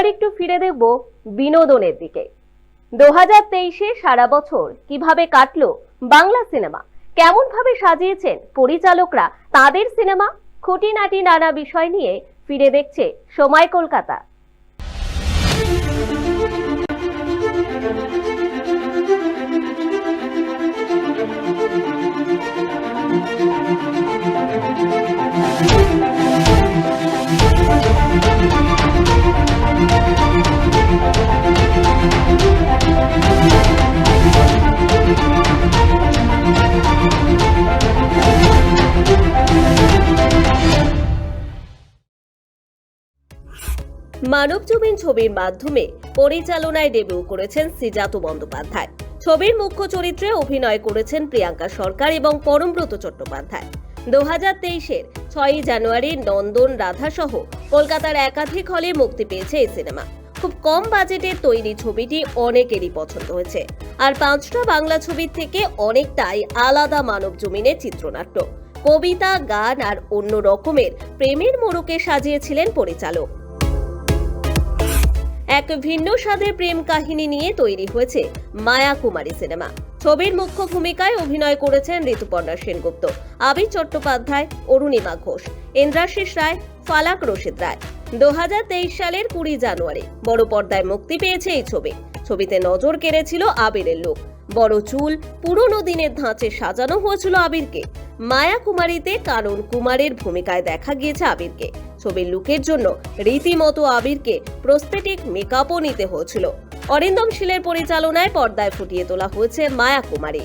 এবার একটু ফিরে দেখব বিনোদনের দিকে। দু হাজার তেইশে সারা বছর কীভাবে কাটলো বাংলা সিনেমা? কেমন ভাবে সাজিয়েছেন পরিচালকরা? তাদের সিনেমা? খুঁটিনাটি নানা বিষয় নিয়ে ফিরে দেখছে সময় কলকাতা। মানব জমিন ছবির মাধ্যমে পরিচালনায় ডেবিউ করেছেন সিজাত বন্দ্যোপাধ্যায়। ছবির মুখ্য চরিত্রে অভিনয় করেছেন প্রিয়াঙ্কা সরকার এবং পরমব্রত চট্টোপাধ্যায়। দু হাজার তেইশের ছয়ই জানুয়ারি নন্দন রাধা সহ কলকাতার একাধিক হলে মুক্তি পেয়েছে এই সিনেমা। খুব কম বাজেটের তৈরি ছবিটি অনেকেরই পছন্দ হয়েছে। আর পাঁচটা বাংলা ছবির থেকে অনেকটাই আলাদা মানব জমিনের চিত্রনাট্য। কবিতা, গান আর অন্য রকমের প্রেমের মোড়কে সাজিয়েছিলেন পরিচালক। এক ভিন্ন স্বাদের প্রেম কাহিনী নিয়ে তৈরি হয়েছে মায়া কুমারী সিনেমা। ছবির মুখ্য ভূমিকায় অভিনয় করেছেন ঋতুপর্ণা সেনগুপ্ত, আবির চট্টোপাধ্যায়, অরুণিমা ঘোষ ইন্দ্রাশিস রায়, ফালাক রশিদ রায়। দু সালের কুড়ি জানুয়ারি, বড় পর্দায় মুক্তি পেয়েছে এই ছবি। ছবিতে নজর কেড়েছিল আবিরের লোক। বড় চুল, পুরনো দিনের ধাঁচে সাজানো হয়েছিল আবিরকে। মায়া কুমারীতে কারণ কুমারের ভূমিকায় দেখা গিয়েছে আবিরকে। ছবির লুকের জন্য রীতিমতো আবিরকে প্রস্থেটিক মেকআপও নিতে হয়েছিল। অরিন্দম শীলের পরিচালনায় পর্দায় ফুটিয়ে তোলা হয়েছে মায়া কুমারী।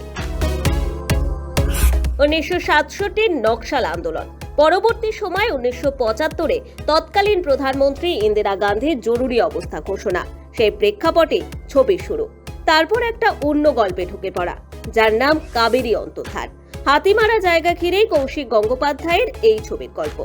উনিশশো সাতষট্টির নকশাল আন্দোলন। পরবর্তী সময় উনিশশো পঁচাত্তরে তৎকালীন প্রধানমন্ত্রী ইন্দিরা গান্ধীর জরুরি অবস্থা ঘোষণা। সেই প্রেক্ষাপটে ছবি শুরু। তারপর একটা অন্য গল্পে ঢুকে পড়া, যার নাম কাবেরী অন্তর্ধান। হাতিমারা জায়গা ঘিরেই কৌশিক গঙ্গোপাধ্যায়ের এই ছবির গল্প।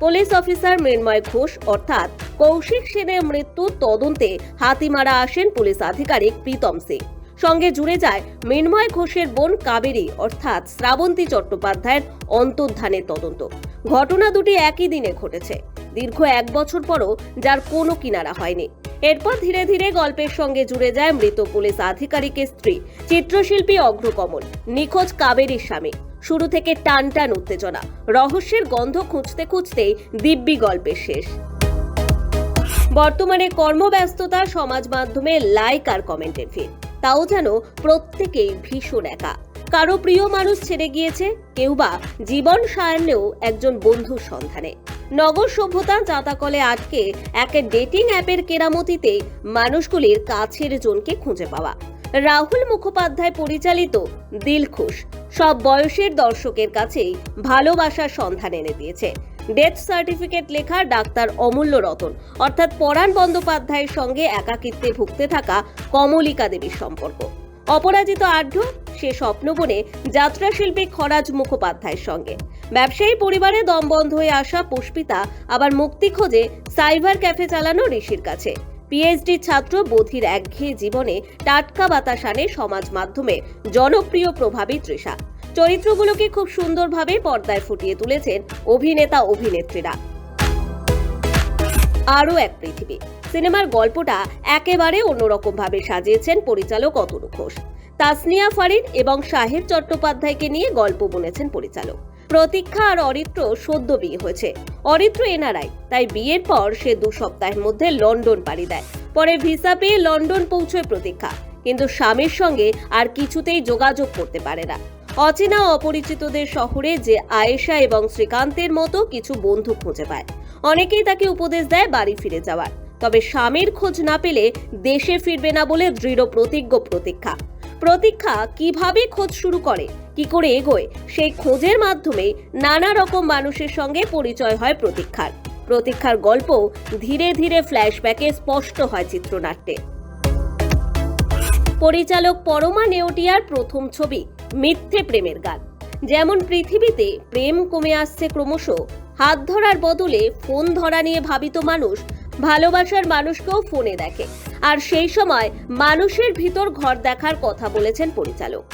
পুলিশ অফিসার মৃন্ময় ঘোষ, অর্থাৎ কৌশিক সেনের মৃত্যু তদন্তে হাতিমারা আসেন পুলিশ আধিকারিক প্রীতম সিং। সঙ্গে জুড়ে যায় মৃন্ময় ঘোষের বোন কাবেরী, অর্থাৎ শ্রাবন্তী চট্টোপাধ্যায়ের অন্তর্ধানের তদন্ত। ঘটনা দুটি একই দিনে ঘটেছে। দীর্ঘ এক বছর পরও যার কোনো কিনারা হয়নি। এরপর ধীরে ধীরে গল্পের সঙ্গে জুড়ে যায় মৃত পুলিশ আধিকারিকের স্ত্রী, চিত্রশিল্পী অগ্রকমল, নিখোঁজ কাবেরীর স্বামী। শুরু থেকে টান টান উত্তেজনা। রহস্যের গন্ধ খুঁজতে খুঁজতেই দিব্যি গল্পের শেষ। বর্তমানে কর্মব্যস্ততা, সমাজ মাধ্যমে লাইক আর কমেন্টের ভিড় তাও যেন প্রত্যেকেই ভীষণ একা। কারও প্রিয় মানুষ ছেড়ে গিয়েছে, কেউ বা জীবন সায়ান্নেও একজন বন্ধুর সন্ধানে। নগর সভ্যতা চাতাকলে আটকে, এক ডেটিং অ্যাপের কেরামতিতে মানুষগুলির কাছের জনকে খুঁজে পাওয়া। রাহুল মুখোপাধ্যায় পরিচালিত দিলখুশ। সব বয়সের দর্শকের কাছেই ভালোবাসার সন্ধান এনে দিয়েছে। ডেথ সার্টিফিকেট লেখা ডাক্তার অমূল্য রতন, অর্থাৎ পরাণ বন্দ্যোপাধ্যায়ের সঙ্গে একাকিত্বে ভুগতে থাকা কমলিকা দেবীর সম্পর্ক। অপরাজিত আঢ্য সে স্বপ্নবনে যাত্রা শিল্পী খরাজ মুখোপাধ্যায়ের সঙ্গে। ব্যবসায়ী পরিবারে দম বন্ধ হয়ে আসা পুষ্পিতা আবার মুক্তি খোঁজে সাইবার ক্যাফে চালানো ঋষির কাছে। পিএইচডি ছাত্র বোধির একঘেয়ে জীবনে টাটকা বাতাস আনে সমাজ মাধ্যমে, জনপ্রিয় প্রভাবী তৃষা। চরিত্রগুলোকে খুব সুন্দরভাবে পর্দায় ফুটিয়ে তুলেছেন অভিনেতা অভিনেত্রীরা। আরও এক পৃথিবী। সিনেমার গল্পটা একেবারে অন্যরকম ভাবে সাজিয়েছেন পরিচালক অতনু ঘোষ। তাসনিয়া ফারিন এবং শাহের চট্টোপাধ্যায়কে নিয়ে গল্প বুনেছেন পরিচালক। প্রতীক্ষা আর অরিত্র সদ্য বিয়ে হয়েছে। অরিত্র এনআরআই, তাই বিয়ের পর সে দু সপ্তাহের মধ্যে লন্ডন পাড়ি দেয়। পরে ভিসা পেয়ে লন্ডন পৌঁছয় প্রতীক্ষা, কিন্তু স্বামীর সঙ্গে আর কিছুতেই যোগাযোগ করতে পারে না। অচেনা অপরিচিতদের শহরে যে আয়েশা এবং শ্রীকান্তের মতো কিছু বন্ধু খুঁজে পায়। অনেকেই তাকে উপদেশ দেয় বাড়ি ফিরে যাওয়ার। তবে স্বামীর খোঁজ না পেলে দেশে ফিরবে না বলে দৃঢ় প্রতিজ্ঞ প্রতীক্ষা। প্রতীক্ষা কীভাবে খোঁজ শুরু করে? কি করে এগোয়? সেই খোঁজের মাধ্যমে নানা রকম মানুষের সঙ্গে পরিচয় হয় প্রতীক্ষার। প্রতীক্ষার গল্প ধীরে ধীরে ফ্ল্যাশব্যাকে স্পষ্ট হয় চিত্রনাট্যে। পরিচালক পরমা নেওটিয়ার প্রথম ছবি মিথ্যে প্রেমের গান। যেমন পৃথিবীতে প্রেম কমে আসছে ক্রমশ, হাত ধরার বদলে ফোন ধরা নিয়ে ভাবিত মানুষ ভালোবাসার মানুষকেও ফোনে দেখে। আর সেই সময় মানুষের ভিতর ঘর দেখার কথা বলেছেন পরিচালক।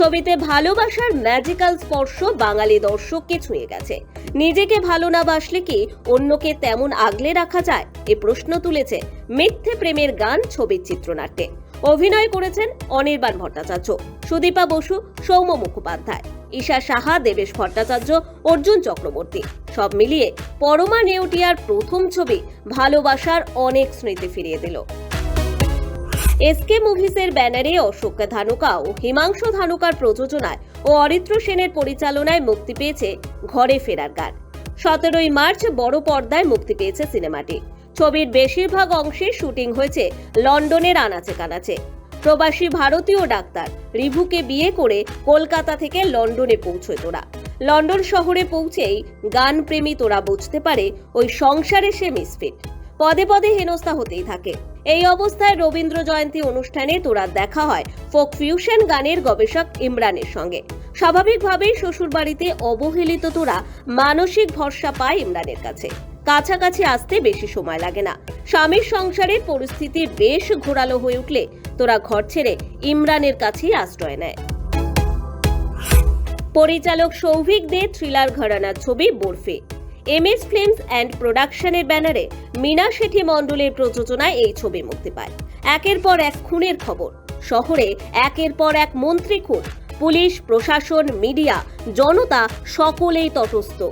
ছবিতে ভালোবাসার ম্যাজিক্যাল স্পর্শ বাঙালি দর্শককে ছুঁয়ে গেছে। নিজেকে ভালো না বাসলে কি অন্যকে তেমন আগলে রাখা যায়? এ প্রশ্ন তুলেছে মিথ্যে প্রেমের গান ছবির চিত্রনাট্যে। অভিনয় করেছেন অনির্বাণ ভট্টাচার্য, সুদীপা বসু সৌম্য মুখোপাধ্যায়, ঈশা সাহা, দেবেশ ভট্টাচার্য, অর্জুন চক্রবর্তী। সব মিলিয়ে পরমা নেউটিয়ার প্রথম ছবি ভালোবাসার অনেক স্মৃতি ফিরিয়ে দিল। এসকে মুভিসের ব্যানারে অশোক ধানুকা ও হিমাংশু ধানুকার প্রযোজনায় ও অরিত্র সেনের পরিচালনায় মুক্তি পেয়েছে ঘরে ফেরার গান। সতেরোই মার্চ বড় পর্দায় মুক্তি পেয়েছে সিনেমাটি। ছবির বেশিরভাগ অংশে শুটিং হয়েছে লন্ডনের আনাচে কানাচে। প্রবাসী ভারতীয় ডাক্তার রিভুকে বিয়ে করে কলকাতা থেকে লন্ডনে পৌঁছয় তোরা। লন্ডন শহরে পৌঁছেই গান প্রেমী তোরা বুঝতে পারে ওই সংসারে সে মিসফিট পদে পদে হেনস্থা হতেই থাকে। এই অবস্থায় রবীন্দ্র জয়ন্তী অনুষ্ঠানে তোরা দেখা হয় ফোক ফিউশন গানের গবেষক ইমরানের সঙ্গে। স্বাভাবিকভাবেই শ্বশুরবাড়িতে অবহেলিত তোরা মানসিক ভরসা পায় ইমরানের কাছে। কাছাকাছি আসতে বেশি সময় লাগে না। স্বামীর সংসারের পরিস্থিতি বেশ ঘোরালো হয়ে উঠলে তোরা ঘর ছেড়ে ইমরানের কাছেই আশ্রয় নেয়। পরিচালক সৌভিক দে থ্রিলার ঘরানার ছবি Barfi. M S films and প্রোডাকশনের ব্যানারে মীনা শেঠি মণ্ডলের প্রযোজনায় এই ছবি মুক্তি পায়। একের পর এক খুনের খবর। শহরে একের পর এক মন্ত্রী খুন। পুলিশ, প্রশাসন, মিডিয়া, জনতা সকলেই তটস্থ।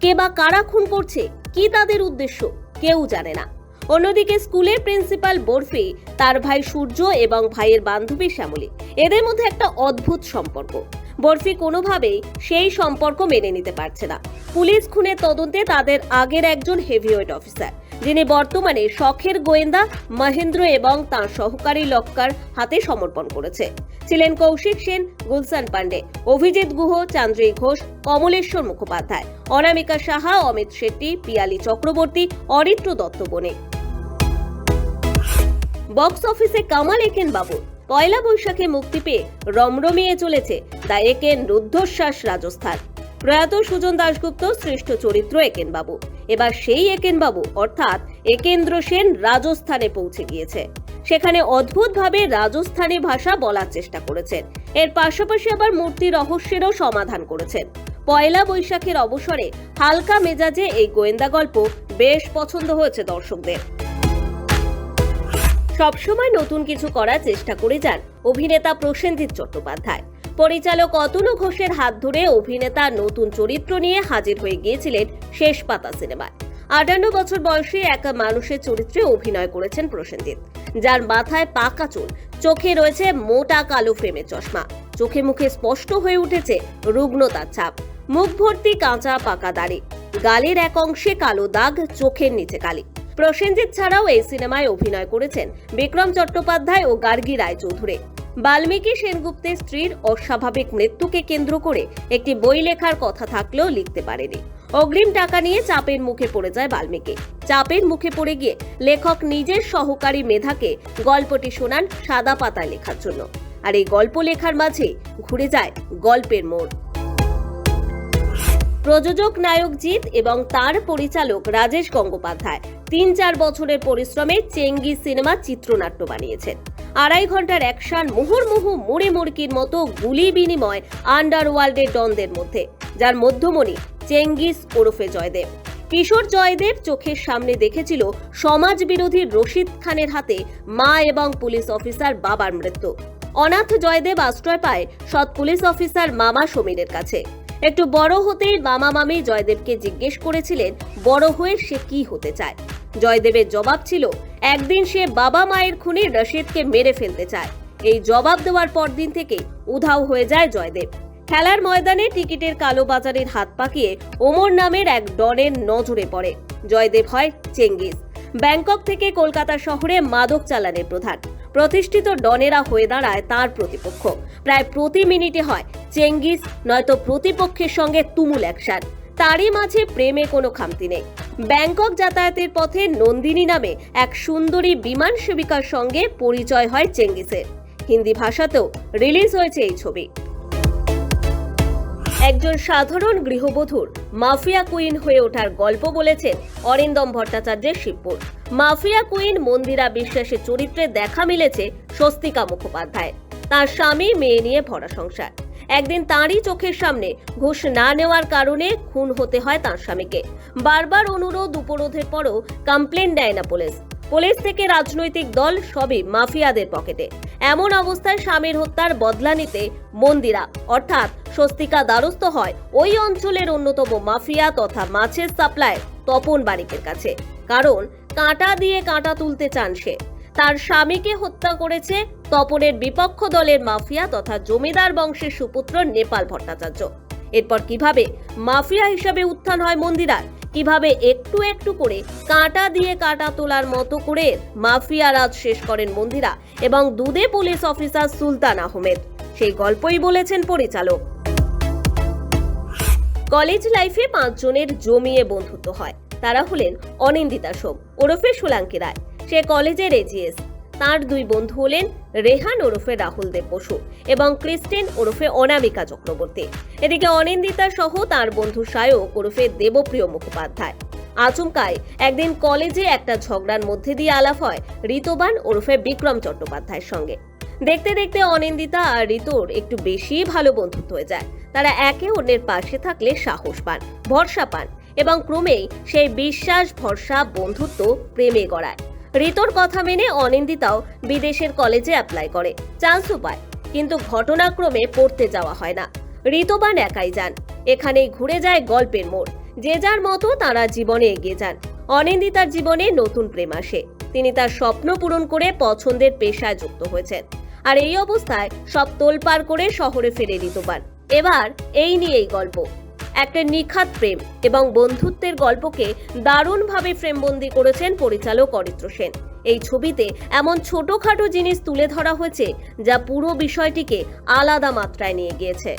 কে বা কারা খুন করছে, কি তাদের উদ্দেশ্য, কেউ জানে না। অন্যদিকে স্কুলের প্রিন্সিপাল বরফি, তার ভাই সূর্য এবং ভাইয়ের বান্ধবী শ্যামলী, এদের মধ্যে একটা অদ্ভুত সম্পর্ক। বরফি কোনোভাবেই সেই সম্পর্ক মেনে নিতে পারছে না। পুলিশ খুনের তদন্তে তাদের আগের একজন হেভিওয়েট অফিসার, যিনি বর্তমানে শখের গোয়েন্দা মহেন্দ্র এবং তার সহকারী লক্কার হাতে সমর্পণ করেছে। ছিলেন কৌশিক সেন, গুলশান পান্ডে অভিজিৎ গুহ চান্দ্রী ঘোষ, কমলেশ্বর মুখোপাধ্যায়, অনামিকা সাহা, অমিত শেট্টি, পিয়ালি চক্রবর্তী, অরিত্র দত্ত বণিক। বক্স অফিসে কামাল একেন বাবুর পয়লা বৈশাখে মুক্তি পেয়ে রমরমিয়ে চলেছে দ্য একেন রুদ্ধশ্বাস রাজস্থান। প্রয়াত সুজন দাশগুপ্ত শ্রেষ্ঠ চরিত্র একেন বাবু এবার সেই একেন বাবু অর্থাৎ একেন্দ্র সেন রাজস্থানে পৌঁছে গিয়েছে। সেখানে অদ্ভুতভাবে রাজস্থানী ভাষা বলার চেষ্টা করেছেন। এর পাশাপাশি আবার মূর্তি রহস্যেরও সমাধান করেছেন। পয়লা বৈশাখের অবসরে হালকা মেজাজে এই গোয়েন্দা গল্প বেশ পছন্দ হয়েছে দর্শকদের। সবসময় নতুন কিছু করার চেষ্টা করে যান অভিনেতা প্রসেনজিৎ চট্টোপাধ্যায়। পরিচালক অতুল ঘোষের হাত ধরে অভিনেতা নতুন চরিত্র নিয়ে হাজির হয়ে গিয়েছিলেন শেষ পাতা সিনেমায়। আটান্ন বছর বয়সী এক মানুষের চরিত্রে অভিনয় করেছেন প্রসেনজিৎ। যার মাথায় পাকা চুল, চোখে রয়েছে মোটা কালো ফ্রেমের চশমা। চোখে মুখে স্পষ্ট হয়ে উঠেছে রুগ্নতার ছাপ। মুখ ভর্তি কাঁচা পাকা দাড়ি। গালের এক অংশে কালো দাগ, চোখের নিচে কালি। প্রসেনজিৎ ছাড়াও এই সিনেমায় অভিনয় করেছেন বিক্রম চট্টোপাধ্যায় ও গার্গী রায়চৌধুরী। বাল্মীকি সেনগুপ্তের স্ত্রীর অস্বাভাবিক মৃত্যুকে কেন্দ্র করে একটি বই লেখার কথা থাকলেও লিখতে পারেনি। অগ্রিম টাকা নিয়ে চাপের মুখে পড়ে যায় বাল্মীকি। চাপের মুখে পড়ে গিয়ে লেখক নিজের সহকারী মেধাকে গল্পটি শোনান সাদা পাতায় লেখার জন্য। আর এই গল্প লেখার মাঝে ঘুরে যায় গল্পের মোড়। প্রযোজক নায়ক জিৎ এবং তার পরিচালক রাজেশ গঙ্গোপাধ্যায়। তিন চার বছরের পরিশ্রমে চেঙ্গি সিনেমা চিত্রনাট্য বানিয়েছেন। আড়াই ঘণ্টার অ্যাকশন, মুহুর্মুহু, মুড়ে মুড়কির মতো গুলি বিনিময় আন্ডারওয়ার্ল্ডের ডনদের মধ্যে, যার মধ্যমণি চেঙ্গিস ওরফে জয়দেব। কিশোর জয়দেব চোখের সামনে দেখেছিল সমাজ বিরোধী রশিদ খানের হাতে মা এবং পুলিশ অফিসার বাবার মৃত্যু। অনাথ জয়দেব আশ্রয় পায় সৎ পুলিশ অফিসার মামা সমীরের কাছে। একটু বড় হতেই মামা মামি জয়দেবকে জিজ্ঞেস করেছিলেন, বড় হয়ে সে কি হতে চায়? জয়দেবের জবাব ছিল, একদিন সে বাবা মায়ের খুনে রশিদকে মেরে ফেলতে চায়। এই জবাব দেওয়ার পরদিন থেকে উধাও হয়ে যায় জয়দেব। খেলার ময়দানে টিকিটের কালো বাজারের হাত পাকিয়ে ওমর নামের এক ডনের নজরে পড়ে। জয়দেব হয় চেঙ্গিস ব্যাংকক থেকে কলকাতা শহরে মাদক চালানের প্রধান। প্রতিষ্ঠিত ডনেরা হয়ে দাঁড়ায় তার প্রতিপক্ষ। প্রায় প্রতি মিনিটে হয় চেঙ্গিস, নয়তো প্রতিপক্ষের সঙ্গে তুমুল অ্যাকশন। তারই মাঝে প্রেমে কোনো খামতি নেই। ব্যাংকক যাতায়াতের পথে নন্দিনী নামে এক সুন্দরী বিমান সেবিকার সঙ্গে পরিচয় হয় চেঙ্গিসের। হিন্দি ভাষাতেও রিলিজ হয়েছে এই ছবি। একজন সাধারণ গৃহবধূর মাফিয়া কুইন হয়ে ওঠার গল্প বলেছেন অরিন্দম ভট্টাচার্যের শিবপুর। মাফিয়া কুইন মন্দিরা বিশ্বাসের চরিত্রে দেখা মিলেছে স্বস্তিকা মুখোপাধ্যায়। তার স্বামী, মেয়ে নিয়ে ভরা সংসার। একদিন তাঁরই চোখের সামনে ঘুষ না নেওয়ার কারণে খুন হতে হয় তার স্বামীকে। বারবার অনুরোধ উপরোধের পরও কমপ্লেন দেয় না পুলিশ। পুলিশ থেকে রাজনৈতিক দল সবই মাফিয়াদের পকেটে। এমন অবস্থায় স্বামীর হত্যার বদলা নিতে মন্দিরা, অর্থাৎ স্বস্তিকা দ্বারস্থ হয় ওই অঞ্চলের অন্যতম মাফিয়া তথা মাছের সাপ্লাই তপন বারিকের কাছে। কারণ কাঁটা দিয়ে কাঁটা তুলতে চান সে। তার স্বামীকে হত্যা করেছে তপনের বিপক্ষ দলের মাফিয়া তথা জমিদার বংশের সুপুত্র নেপাল ভট্টাচার্য। এরপর কীভাবে মাফিয়া হিসাবে উত্থান হয় মন্দিরার? কীভাবে একটু একটু করে কাঁটা দিয়ে কাঁটা তোলার মতো করে মাফিয়া রাজ শেষ করেন মন্দিরা এবং দুদে পুলিশ অফিসার সুলতান আহমেদ। সেই গল্পই বলেছেন পরিচালক। কলেজ লাইফে পাঁচজনের জমিয়ে বন্ধুত্ব হয়। তারা হলেন অনিন্দিতা সোম ওরফে সোলাঙ্কি রায়। সে কলেজের এজিএস তার দুই বন্ধু হলেন রেহান ওরফে রাহুল দেব বসু এবং ক্রিস্টেন ওরফে অনামিকা চক্রবর্তী। এদিকে অনিন্দিতা সহ তার বন্ধু সায়ক ওরফে দেবপ্রিয় মুখোপাধ্যায়। আচমকায় একদিন কলেজে একটা ঝগড়ার মধ্যে দিয়ে আলাপ হয় ঋতবান ওরফে বিক্রম চট্টোপাধ্যায়ের সঙ্গে। দেখতে দেখতে অনিন্দিতা আর ঋতুর একটু বেশি ভালো বন্ধুত্ব হয়ে যায়। তারা একে অন্যের পাশে থাকলে সাহস পান, ভরসা পান এবং ক্রমেই সেই বিশ্বাস, ভরসা, বন্ধুত্ব প্রেমে গড়ায়। ঋতুর কথা মেনে অনিন্দিতাও বিদেশের কলেজে অ্যাপ্লাই করে চান্সও পায়, কিন্তু ঘটনাক্রমে পড়তে যাওয়া হয় না। ঋতবান একাই যান, এখানেই ঘুরে যায় গল্পের মোড়, যে যার মতো তারা জীবনে এগিয়ে যান। অনিন্দিতার জীবনে নতুন প্রেম আসে, তিনি তার স্বপ্ন পূরণ করে পছন্দের পেশায় যুক্ত হয়েছেন। আর এই অবস্থায় সব তোলপার করে শহরে ফিরে ঋতুবান এবার এই নিয়েই গল্প। একটা নিখাত প্রেম এবং বন্ধুত্বের গল্পকে দারুণভাবে ফ্রেমবন্দি করেছেন পরিচালক অরিত্র সেন। এই ছবিতে এমন ছোটখাটো জিনিস তুলে ধরা হয়েছে যা পুরো বিষয়টিকে আলাদা মাত্রায় নিয়ে গিয়েছে।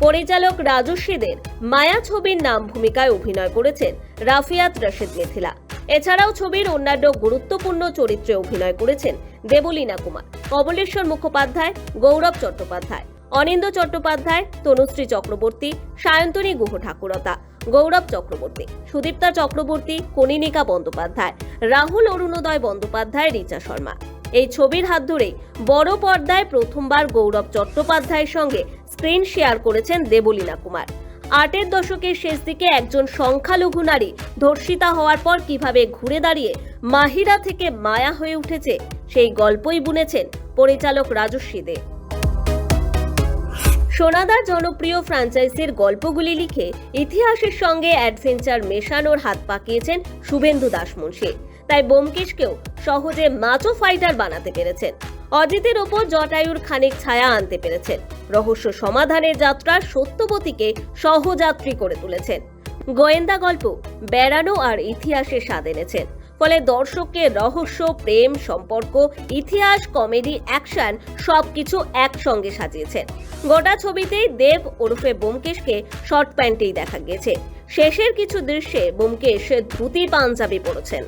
পরিচালক রাজস্বীদের মায়া ছবির নাম ভূমিকায় অভিনয় করেছেন রাফিয়াত রশিদ মিথিলা। এছাড়াও ছবির অন্যান্য গুরুত্বপূর্ণ চরিত্রে অভিনয় করেছেন দেবলীনা কুমার, কমলেশ্বর মুখোপাধ্যায়, গৌরব চট্টোপাধ্যায়, অনিন্দ চট্টোপাধ্যায়, তনুশ্রী চক্রবর্তী, সায়ন্তনী গুহ ঠাকুরতা, গৌরব চক্রবর্তী, সুদীপ্তা চক্রবর্তী কনিনিকা বন্দ্যোপাধ্যায়, রাহুল অরুণোদয় বন্দ্যোপাধ্যায়, রিচা শর্মা। এই ছবির হাত ধরেই বড় পর্দায় প্রথমবার গৌরব চট্টোপাধ্যায়ের সঙ্গে স্ক্রিন শেয়ার করেছেন দেবলীনা কুমার। আটের দশকের শেষ দিকে একজন সংখ্যালঘু নারী ধর্ষিতা হওয়ার পর কীভাবে ঘুরে দাঁড়িয়ে মাহিরা থেকে মায়া হয়ে উঠেছে, সেই গল্পই বুনেছেন পরিচালক রাজস্বী দে। সোনাদার জনপ্রিয় ফ্রাঞ্চাইজির গল্পগুলি লিখে ইতিহাসের সঙ্গে অ্যাডভেঞ্চার মেশানোর হাত পাকিয়েছেন শুভেন্দু দাস মুন্সী তাই বোমকেশকেও সহজে মাচো ফাইটার বানাতে পেরেছেন। অজিতের ওপর জটায়ুর খানিক ছায়া আনতে পেরেছেন। রহস্য সমাধানের যাত্রা সত্যবতীকে সহযাত্রী করে তুলেছেন। গোয়েন্দা গল্প বেড়ানো আর ইতিহাসে স্বাদ এনেছেন। ফলে দর্শককে রহস্য, প্রেম, সম্পর্ক, ইতিহাস, কমেডি, অ্যাকশন সবকিছু একসঙ্গে সাজিয়েছেন। গোটা ছবিতেই দেব ওরফে বোমকেশকে শর্ট প্যান্টেই দেখা গেছে শেষের কিছু দৃশ্যে বোমকেশ ধুতি পাঞ্জাবি পরেছেন।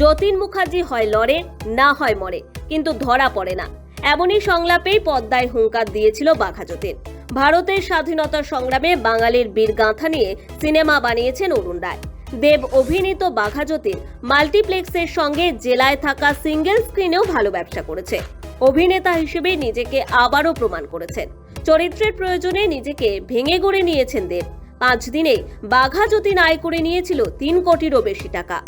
যতীন মুখার্জি হয় লড়ে, না হয় মরে, কিন্তু ধরা পড়ে না। এমনই সংলাপেই পদ্মায় হুঙ্কার দিয়েছিল বাঘা যতীন। ভারতের স্বাধীনতা সংগ্রামে বাঙালির বীর গাঁথা নিয়ে সিনেমা বানিয়েছেন অরুণ রায়। দেব অভিনীত বাঘা যতীন মাল্টিপ্লেক্সের সঙ্গে জেলায় থাকা সিঙ্গেল স্ক্রিনেও ভালো ব্যবসা করেছে। অভিনেতা হিসেবে নিজেকে আবারও প্রমাণ করেছেন। চরিত্রের প্রয়োজনে নিজেকে ভেঙে গড়ে নিয়েছেন দেব। পাঁচ দিনে বাঘা যতীন আয় করে নিয়েছিল তিন কোটিরও বেশি টাকা।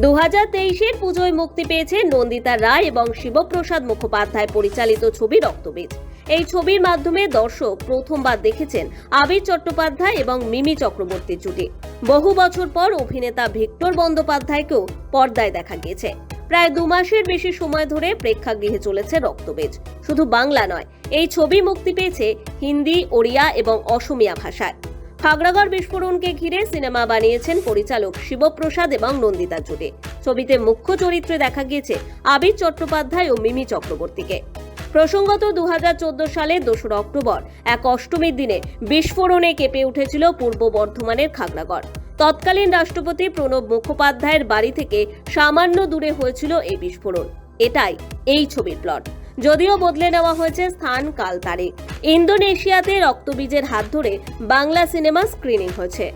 দু হাজার তেইশের পুজোয় মুক্তি পেয়েছে নন্দিতা রায় এবং শিবপ্রসাদ মুখোপাধ্যায় পরিচালিত ছবি রক্তবীজ। এই ছবির মাধ্যমে দর্শক প্রথমবার দেখেছেন আবির চট্টোপাধ্যায় এবং মিমি চক্রবর্তীর জুটি। বহু বছর পর অভিনেতা ভিক্টর বন্দ্যোপাধ্যায়কেও পর্দায় দেখা গিয়েছে। প্রায় দু মাসের বেশি সময় ধরে প্রেক্ষাগৃহে চলেছে রক্তবীজ। শুধু বাংলা নয়, এই ছবি মুক্তি পেয়েছে হিন্দি, ওড়িয়া এবং অসমিয়া ভাষায়। খাগড়াগড় বিস্ফোরণকে ঘিরে সিনেমা বানিয়েছেন পরিচালক শিবপ্রসাদ এবং নন্দিতা জুটে। ছবিতে মুখ্য চরিত্রে দেখা গিয়েছে আবির চট্টোপাধ্যায় ও মিমি চক্রবর্তীকে। প্রসঙ্গত দু হাজার চোদ্দ সালে দোসরা অক্টোবর, এক অষ্টমীর দিনে বিস্ফোরণে কেঁপে উঠেছিল পূর্ব বর্ধমানের খাগড়াগড়। তৎকালীন রাষ্ট্রপতি প্রণব মুখোপাধ্যায়ের বাড়ি থেকে সামান্য দূরে হয়েছিল এই বিস্ফোরণ। এটাই এই ছবির প্লট। যদিও বদলে নেওয়া হয়েছে স্থান কাল তারিখ ইন্দোনেশিয়াতে রক্তবীজের হাত ধরে বাংলা সিনেমা স্ক্রিনিং হয়েছে।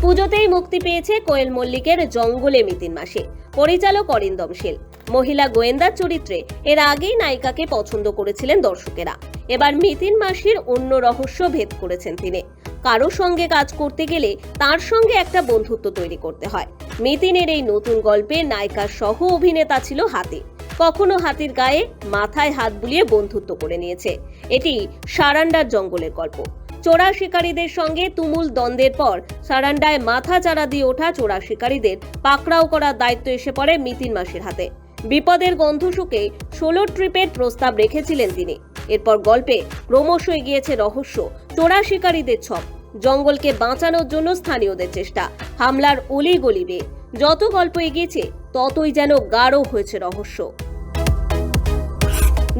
পুজোতেই মুক্তি পেয়েছে কোয়েল মল্লিকের জঙ্গলে মিতিন মাসে। পরিচালক অরিন্দম শীল। মহিলা গোয়েন্দার চরিত্রে এর আগেই নায়িকাকে পছন্দ করেছিলেন দর্শকেরা। এবার মিতিন মাসির অন্য রহস্য ভেদ করেছেন তিনি। কারও সঙ্গে কাজ করতে গেলে তার সঙ্গে একটা বন্ধুত্ব তৈরি করতে হয়। মিতিনের এই নতুন গল্পে নায়িকার সহ অভিনেতা ছিল হাতি। কখনো হাতির গায়ে মাথায় হাত বুলিয়ে বন্ধুত্ব করে নিয়েছে। এটি সারান্ডার জঙ্গলের গল্প। চোরা শিকারীদের সঙ্গে তুমুল দ্বন্দ্বের পর সারান্ডায় মাথা চারা দিয়ে ওঠা চোরা শিকারীদের পাকড়াও করার দায়িত্ব এসে পড়ে মিতিন মাসির হাতে। বিপদের গন্ধ শুকে ষোলো ট্রিপের প্রস্তাব রেখেছিলেন তিনি। এরপর গল্পে ক্রমশ এগিয়েছে রহস্য, চোরা শিকারীদের ছক, জঙ্গলকে বাঁচানোর জন্য স্থানীয়দের চেষ্টা, হামলার অলি গলিবে যত গল্প এগিয়েছে, ততই যেন গাঢ় হয়েছে রহস্য।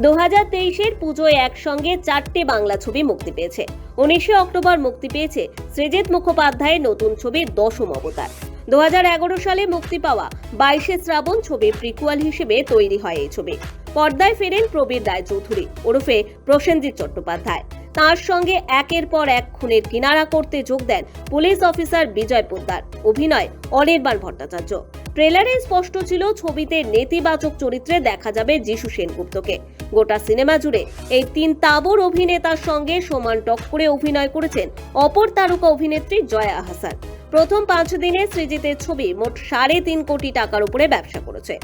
দু হাজার তেইশের পুজোয় একসঙ্গে চারটে বাংলা ছবি মুক্তি পেয়েছে। উনিশে অক্টোবর মুক্তি পেয়েছে সৃজিত মুখোপাধ্যায়ের নতুন ছবি দশম অবতার। দু হাজার এগারো সালে মুক্তি পাওয়া বাইশে শ্রাবণ ছবির প্রিকুয়াল হিসেবে তৈরি হয় এই ছবি। পর্দায় ফেরেন প্রবীর রায়চৌধুরী, ওরফে প্রসেনজিৎ চট্টোপাধ্যায়। তার সঙ্গে একের পর এক খুনের কিনারা করতে যোগ দেন পুলিশ অফিসার বিজয় পোদ্দার। অভিনয় অনির্বাণ ভট্টাচার্য। ট্রেলারে স্পষ্ট ছিল, ছবিতে নেতিবাচক চরিত্রে দেখা যাবে যিশু সেনগুপ্তকে। গোটা সিনেমা জুড়ে এই তিন তাবর অভিনেতার সঙ্গে সমান টক্করে অভিনয় করেছেন অপর তারকা অভিনেত্রী জয়া আহসান প্রথম পাঁচ দিনে সৃজিতের ছবি মোট সাড়ে তিন কোটি টাকার উপরে ব্যবসা করেছে।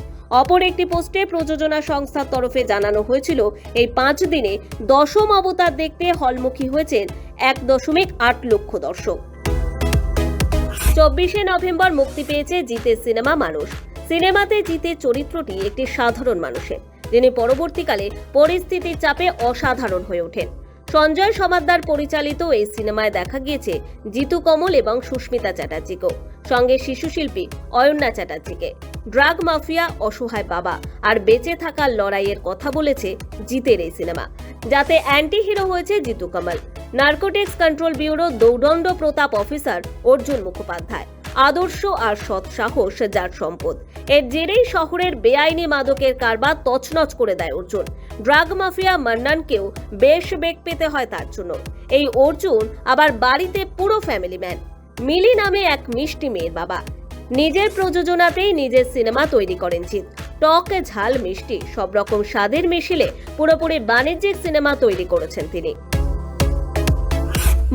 অপর একটি পোস্টে প্রযোজনা সংস্থার তরফে জানানো হয়েছিল, এই পাঁচ দিনে দশম অবতার দেখতে হলমুখী হয়েছেন এক দশমিক আট লক্ষ দর্শক। চব্বিশে নভেম্বর মুক্তি পেয়েছে জিতের সিনেমা মানুষ। সিনেমাতে জিতের চরিত্রটি একটি সাধারণ মানুষের, যিনি পরবর্তীকালে পরিস্থিতির চাপে অসাধারণ হয়ে ওঠেন। সঞ্জয় সমাদ্দার পরিচালিত এই সিনেমায় দেখা গিয়েছে জিতু কমল এবং সুস্মিতা চ্যাটার্জিকেও, সঙ্গে শিশুশিল্পী অয়ন্যা চ্যাটার্জিকে, ড্রাগ মাফিয়া অসহায় বাবা আর বেঁচে থাকার লড়াইয়ের কথা বলেছে জিতের এই সিনেমা, যাতে অ্যান্টি হিরো হয়েছে Jitu Kamal. Narcotics control bureau দৌদণ্ড প্রতাপ অফিসার অর্জুন মুখোপাধ্যায়, আদর্শ আর সৎ সাহস যার সম্পদ। এর জেরেই শহরের বেআইনি মাদকের কারবার তছনছ করে দেয় অর্জুন। ড্রাগ মাফিয়া মান্নানকেও বেশ বেগ পেতে হয় তার জন্য। এই অর্জুন আবার বাড়িতে পুরো ফ্যামিলি ম্যান মিলি নামে এক মিষ্টি মেয়ের বাবা। নিজের প্রযোজনাতেই নিজের সিনেমা তৈরি করেন জিৎ। টক ঝাল মিষ্টি, সব রকম স্বাদের মিশিলে পুরোপুরি বাণিজ্যিক সিনেমা তৈরি করেছেন তিনি।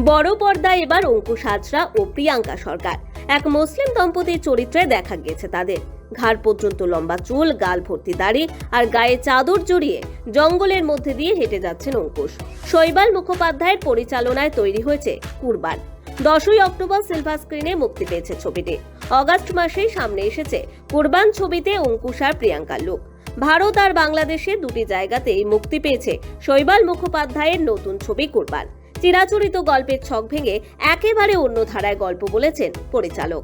বড় পর্দায় এবার অঙ্কুশ হাজরা ও প্রিয়াঙ্কা সরকার, এক মুসলিম দম্পতির চরিত্রে দেখা গিয়েছে তাদের। ঘাড় পর্যন্ত লম্বা চুল, গাল ভর্তি দাড়ি আর গায়ে চাদর জড়িয়ে জঙ্গলের মধ্যে দিয়ে হেঁটে যাচ্ছেন অঙ্কুশ। শৈবাল মুখোপাধ্যায়ের পরিচালনায় তৈরি হয়েছে কুরবান। দশই অক্টোবর সিলভার স্ক্রিনে মুক্তি পেয়েছে ছবিটি। অগাস্ট মাসেই সামনে এসেছে কুরবান ছবিতে অঙ্কুশ আর প্রিয়াঙ্কার লুক। ভারত আর বাংলাদেশে দুটি জায়গাতেই মুক্তি পেয়েছে শৈবাল মুখোপাধ্যায়ের নতুন ছবি কুরবান। চিরাচরিত গল্পের ছক ভেঙে একেবারে অন্য ধারায় গল্প বলেছেন পরিচালক।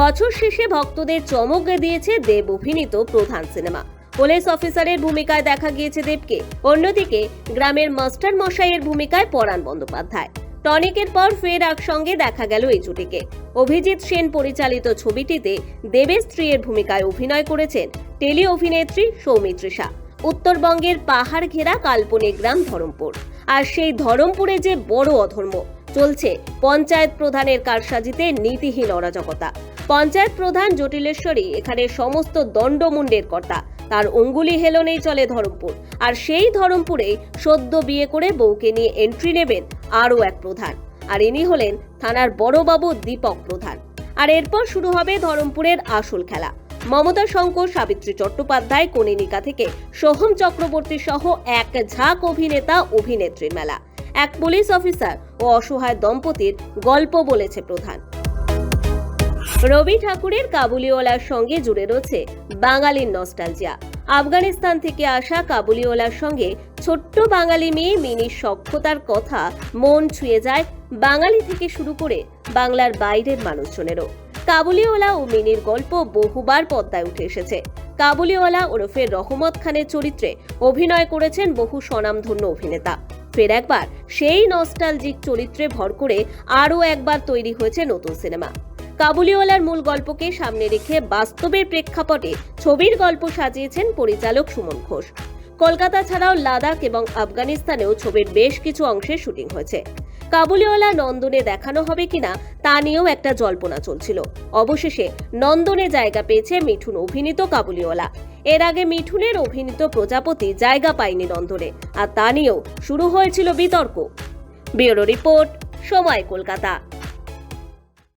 বছর শেষে ভক্তদের চমক দিয়েছে দেব অভিনীত প্রধান সিনেমা। পুলিশ অফিসারের ভূমিকায় দেখা গিয়েছে দেবকে। অন্যদিকে, গ্রামের মাস্টার মশাইয়ের ভূমিকায় পরাণ বন্দ্যোপাধ্যায়। টনিকের পর ফের একসঙ্গে দেখা গেল এই জুটিকে। অভিজিৎ সেন পরিচালিত ছবিটিতে দেবের স্ত্রীর ভূমিকায় অভিনয় করেছেন টেলি অভিনেত্রী সৌমিত্রিষা উত্তরবঙ্গের পাহাড় ঘেরা কাল্পনিক গ্রাম ধরমপুর। আর সেই ধরমপুরে যে বড় অধর্ম চলছে। পঞ্চায়েত প্রধানের কারসাজিতে নীতিহীন অরাজকতা। পঞ্চায়েত প্রধান জটিলেশ্বরী, এখানে সমস্ত দণ্ডমুণ্ডের কর্তা। তার অঙ্গুলি হেলনেই চলে ধরমপুর। আর সেই ধরমপুরেই সদ্য বিয়ে করে বউকে নিয়ে এন্ট্রি নেবেন আরও এক প্রধান। আর ইনি হলেন থানার বড়বাবু দীপক প্রধান। আর এরপর শুরু হবে ধরমপুরের আসল খেলা। মমতা শঙ্কর, সাবিত্রী চট্টোপাধ্যায় কনিনিকা থেকে সোহম চক্রবর্তী সহ এক ঝাঁক অভিনেতা, অভিনেত্রীর মেলা। এক পুলিশ অফিসার ও অসহায় দম্পতির গল্প বলেছে প্রধান। রবি ঠাকুরের কাবুলিওয়ালার সঙ্গে জুড়ে রয়েছে বাঙালির নস্টালজিয়া। আফগানিস্তান থেকে আসা কাবুলিওয়ালার সঙ্গে ছোট্ট বাঙালি মেয়ে মিনির সক্ষতার কথা মন ছুঁয়ে যায় বাঙালি থেকে শুরু করে বাংলার বাইরের মানুষজনেরও। কাবুলিওয়ালা ও মিনির গল্প বহুবার পদ্মায় উঠে এসেছে। কাবুলিওয়ালা ওরফে রহমত খানের চরিত্রে অভিনয় করেছেন বহু স্বনামধন্য অভিনেতা। ফের একবার সেই নস্টালজিক চরিত্রে ভর করে আরও একবার তৈরি হয়েছে নতুন সিনেমা। কাবুলিওয়ালার মূল গল্পকে সামনে রেখে বাস্তবের প্রেক্ষাপটে ছবির গল্প সাজিয়েছেন পরিচালক সুমন ঘোষ। কলকাতা ছাড়াও লাদাখ এবং আফগানিস্তানেও ছবির বেশ কিছু অংশে শুটিং হয়েছে। কাবুলিওয়ালা নন্দনে দেখানো হবে কিনা তা নিয়েও একটা জল্পনা চলছিল। অবশেষে নন্দনে জায়গা পেয়েছে মিঠুন অভিনীত কাবুলিওয়ালা। এর আগে মিঠুনের অভিনীত প্রজাপতি জায়গা পায়নি নন্দনে, আর তা নিয়েও শুরু হয়েছিল বিতর্ক। ব্যুরো রিপোর্ট, সময় কলকাতা।